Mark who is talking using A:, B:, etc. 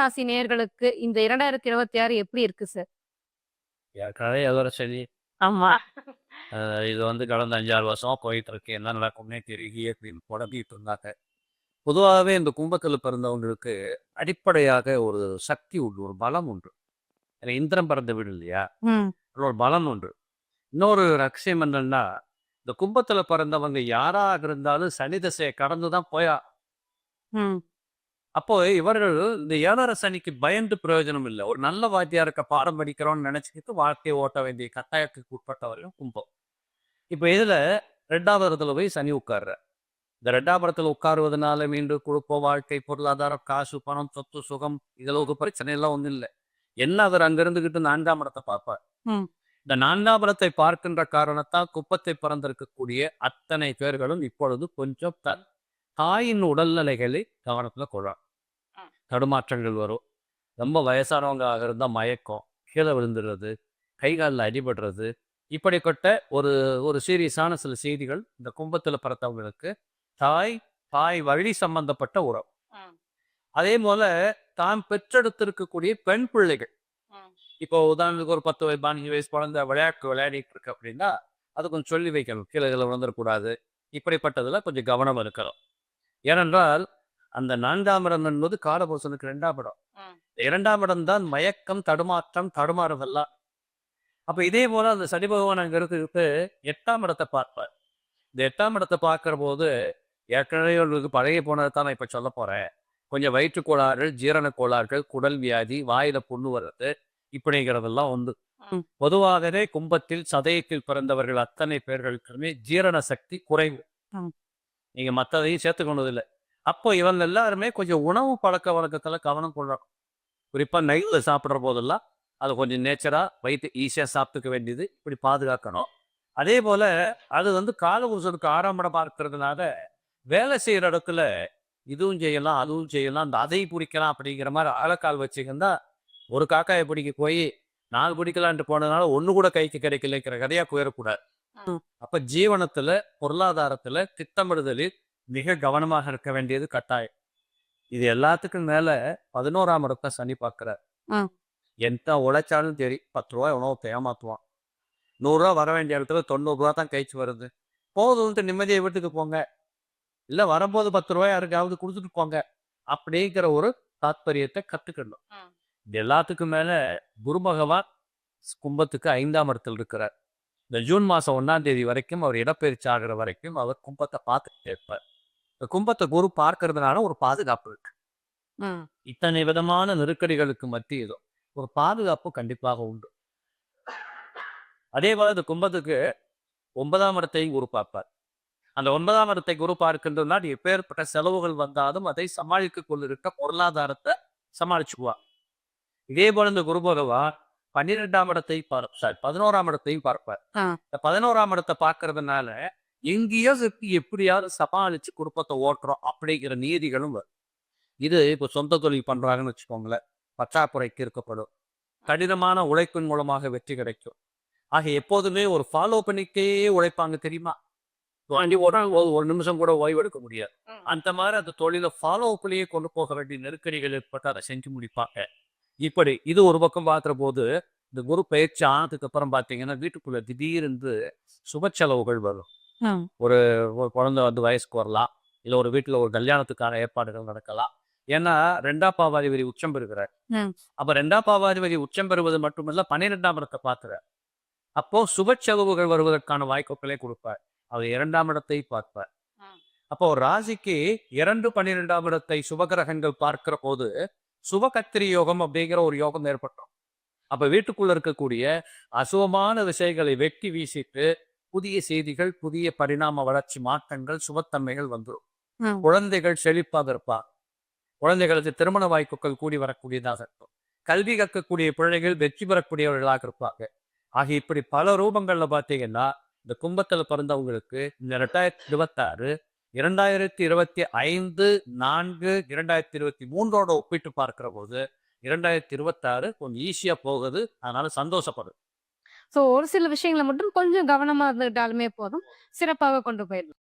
A: ராசி நேயர்களுக்கு இந்த 2026 எப்படி இருக்கு சார்?
B: ஏற்கனவே அதோட சரி.
A: ஆமா.
B: இது வந்து கடந்த 5, 6 வருஷமா போயிட்டுருக்கு. என்ன நடக்கும்னே தெரியலையே அப்படின்னு இருந்தாங்க. பொதுவாகவே இந்த கும்பத்தில பிறந்தவங்களுக்கு அடிப்படையாக ஒரு சக்தி உண்டு. ஒரு பலம் உண்டு. ஏன்னா இந்திரன் பிறந்த வீடு இல்லையா?
A: ம்.
B: அதுல ஒரு பலம் உண்டு. இன்னொரு ரகசியம் என்னன்னா, இந்த கும்பத்தில பிறந்தவங்க யாராக இருந்தாலும் சனி திசைய கடந்து தான் போயா
A: ம்.
B: அப்போ இவர்கள் இந்த 7 சனிக்கு பயந்து பிரயோஜனம் இல்ல. ஒரு நல்ல வாத்தியாருக்கு பாடம் படிக்கிறோம்னு நினைச்சுக்கிட்டு வாழ்க்கைய ஓட்ட வேண்டிய கட்டாயத்துக்கு உட்பட்டவர்கள் கும்பம். இப்ப இதுல 2வது இடத்துல போய் சனி உட்கார்றார். இந்த 2ஆம் இடத்துல உட்காருவதனால மீண்டும் குடும்பம், வாழ்க்கை, பொருளாதாரம், காசு, பணம், சொத்து, சுகம் ஒரு பிரச்சனை எல்லாம் ஒண்ணும் இல்ல. என்ன அவர் அங்க இருந்துகிட்டு 4ஆம் இடத்த பார்ப்பார். இந்த 4ஆம் இடத்தை பார்க்கின்ற காரணத்தால் குப்பத்தை பிறந்திருக்கக்கூடிய அத்தனை பேர்களும் இப்பொழுது கொஞ்சம் தன் தாயின் உடல்நிலைகளை கவனத்துல கொள்றாங்க.
A: ம்.
B: தடுமாற்றங்கள் வரும். ரொம்ப வயசானவங்களாக இருந்தா மயக்கம், கீழ விழுந்துறது, கை கால்ல அடிபடுறது, இப்படிப்பட்ட ஒரு ஒரு சீரியஸான சில செய்திகள் இந்த கும்பத்தில பிறந்தவங்களுக்கு தாய், தாய் வழி சம்பந்தப்பட்ட உறவு. அதே போல தான் பெற்றெடுத்திருக்கக்கூடிய பெண் பிள்ளைகள். இப்போ உதாரணத்துக்கு ஒரு 10 வயசு, 15 வயசு குழந்தை விளையாட்டு விளையாடிட்டு இருக்கு அப்படின்னா, அது கொஞ்சம் சொல்லி வைக்கணும். கீழ விழுந்துறக்கூடாது. இப்படிப்பட்டதுல கொஞ்சம் கவனம் இருக்கணும். ஏனென்றால், அந்த 4ஆம் இடம் என்பது காலபுருஷனுக்கு 2ஆம் இடம்.
A: ம்.
B: 2ஆம் இடம் தான் மயக்கம், தடுமாற்றம், தடுமாறுதெல்லாம். அப்ப இதே போல அந்த சனி பகவான் அங்க 8ஆம் இடத்த பார்ப்பார். இந்த 8ஆம் இடத்த பார்க்கிறபோது, ஏற்கனவே உங்களுக்கு பழகி போனத தான் நான் இப்ப சொல்லப் போறேன். கொஞ்சம் வயிற்றுக் கோளாறுகள், ஜீரண கோளாறுகள், குடல் வியாதி, வாயில புண்ணு வர்றது, இப்படிங்கிறதெல்லாம் உண்டு.
A: ம்.
B: பொதுவாகவே கும்பத்தில் சதயத்தில் பிறந்தவர்கள் அத்தனை பேர்களுக்குமே ஜீரண சக்தி குறைவு. நீங்கள் மற்றதையும் சேர்த்துக்கொண்டது இல்லை அப்போ இவங்க எல்லாருமே கொஞ்சம் உணவு பழக்க வழக்கத்தில் கவனம் கொள்ளணும். குறிப்பாக நைட்டில் சாப்பிட்ற போதெல்லாம், அது கொஞ்சம் நேச்சராக வயிற்று ஈஸியாக சாப்பிட்டுக்க வேண்டியது, இப்படி பாதுகாக்கணும். அதே போல் அது வந்து கால 6ஆம் இடமா இருக்கிறதுனால, வேலை செய்கிற இடத்துல இதுவும் செய்யலாம், அதுவும் செய்யலாம், இந்த அதை பிடிக்கலாம் அப்படிங்கிற மாதிரி ஆழக்கால் வச்சுக்கிருந்தா, ஒரு காக்காயை பிடிக்க போய் நாலு பிடிக்கலான்ட்டு போனதுனால ஒன்று கூட கைக்கு கிடைக்கலங்கிற கதையாக
A: போயிடக்கூடாது
B: அப்ப ஜீவனத்துல, பொருளாதாரத்துல, திட்டமிடுதலில் மிக கவனமாக இருக்க வேண்டியது கட்டாயம். இது எல்லாத்துக்கும் மேல 11ஆம் இடத்த சனி பார்க்கிறார்.
A: ம்.
B: எந்த உழைச்சாலும் சரி, ரூ. 10 உணவத்த ஏமாத்துவான். ரூ. 100 வர வேண்டிய இடத்துல ரூ. 90 தான் கைக்கு வருது. போதும்ன்ட்டு நிம்மதியா வீட்டுக்கு போங்க. இல்ல வரும்போது ரூ. 10 யாருக்காவது குடுத்துட்டு போங்க. அப்படிங்கிற ஒரு தாத்பரியத்த கத்துக்கணும். இது எல்லாத்துக்கும் மேல குரு பகவான் கும்பத்துக்கு 5ஆம் இடத்தில் இருக்கிறார். இந்த ஜூன் மாசம் 1ஆம் தேதி வரைக்கும் அவர் இடப்பெயர்ச்சி ஆகுற வரைக்கும் அவர் கும்பத்த பார்த்துக்கிட்டே இருப்பார். இந்த கும்பத்த குரு பார்க்கிறதுனால ஒரு பாதுகாப்பு இருக்கு. இத்தனை விதமான நெருக்கடிகளுக்கு மத்தியிலும், ஒரு பாதுகாப்பு கண்டிப்பாக உண்டு. அதே போல இந்த கும்பத்துக்கு 9ஆம் இடத்தையும் குரு பார்ப்பார். அந்த 9ஆம் இடத்தை குரு பார்க்கின்றதுனால் எப்பேற்பட்ட செலவுகள் வந்தாலும் அதை சமாளித்துக் கொண்டிருக்க பொருளாதாரத்த சமாளிச்சுக்குவார். இதே போல இந்த குரு பகவான் 12ஆம் இடத்தை பார் சாரி 11ஆம் இடத்தையும் பார்ப்பார். இந்த 11ஆம் இடத்த பார்க்கிறதுனால, எங்கேயோ எப்படியாவது சமாளிச்சு குடும்பத்த ஓட்டுறோம் அப்படிங்கிற நீதிகளும் வரும். இது இப்ப சொந்த தொழில் பண்றாங்கன்னு வச்சுக்கோங்களேன். பற்றாக்குறைக்கு இருக்கப்படும். கடினமான உழைப்பின் மூலமாக வெற்றி கிடைக்கும். ஆக எப்போதுமே ஒரு ஃபாலோ பண்ணிக்கிட்டே உழைப்பாங்க தெரியுமா? வண்டி ஓடுனா ஒரு ஒரு நிமிஷம் கூட ஓய்வு எடுக்க முடியாது. அந்த மாரி அந்த தொழில ஃபாலோ பண்ணியே கொண்டு போக வேண்டிய நெருக்கடிகள் ஏற்பட்டு அத செஞ்சு முடிப்பாங்க. இப்படி இது ஒரு பக்கம் பார்க்கிறபோது, இந்த குரு பெயர்ச்சி ஆனதுக்கு அப்புறம் பார்த்தீங்கன்னா, வீட்டுக்குள்ள திடீரென்று சுப செலவுகள் வரும். ஒரு ஒரு குழந்தை வந்து வயசுக்கு வரலாம். இல்ல ஒரு வீட்ல ஒரு கல்யாணத்துக்கான ஏற்பாடுகள் நடக்கலாம். ஏன்னா 2ஆம் பாவாதிபதி உச்சம் பெறுகிறார். அப்ப 2ஆம் பாவாதிபதி உச்சம் பெறுவது மட்டுமல்ல 12ஆம் இடத்த பார்க்கிறார். அப்போ சுப செலவுகள் வருவதற்கான வாய்ப்புகளை கொடுப்பார். அவர் 2ஆம் இடத்தை பார்ப்பார். அப்போ ஒரு ராசிக்கு 2, 12ஆம் இடத்தை சுபகிரகங்கள் பார்க்கிற போது, சுபகத்திரி யோகம் அப்படிங்கிற ஒரு யோகம் ஏற்பட்டுரும். அப்ப வீட்டுக்குள்ள இருக்கக்கூடிய அசுபமான விஷயங்களை வெட்டி வீசிட்டு, புதிய செய்திகள், புதிய பரிணாம வளர்ச்சி மாற்றங்கள், சுபத்தன்மைகள் வந்துரும்.
A: ம்.
B: குழந்தைகள் செழிப்பாக இருப்பார். குழந்தைகளுக்கு திருமண வாய்ப்புகள் கூடி வரக்கூடியதாக இருக்கும். கல்வி கற்கக்கூடிய பிள்ளைகள் வெற்றி பெறக்கூடியவர்களாக இருப்பாங்க. ஆக இப்படி பல ரூபங்கள்ல பார்த்தீங்கன்னா, இந்த கும்பத்தில பிறந்தவங்களுக்கு இந்த இரண்டாயிரத்தி இருபத்தி ஐந்து நான்கு இரண்டாயிரத்தி இருபத்தி மூன்றோட ஒப்பிட்டு பார்க்கிற போது இரண்டாயிரத்தி இருபத்தாறு கொஞ்சம் ஈஸியா போகுது. அதனால சந்தோஷப்படுது.
A: சோ ஒரு சில விஷயங்களை மட்டும் கொஞ்சம் கவனமா இருந்துகிட்டாலுமே போதும். சிறப்பாக கொண்டு போயிடலாம்.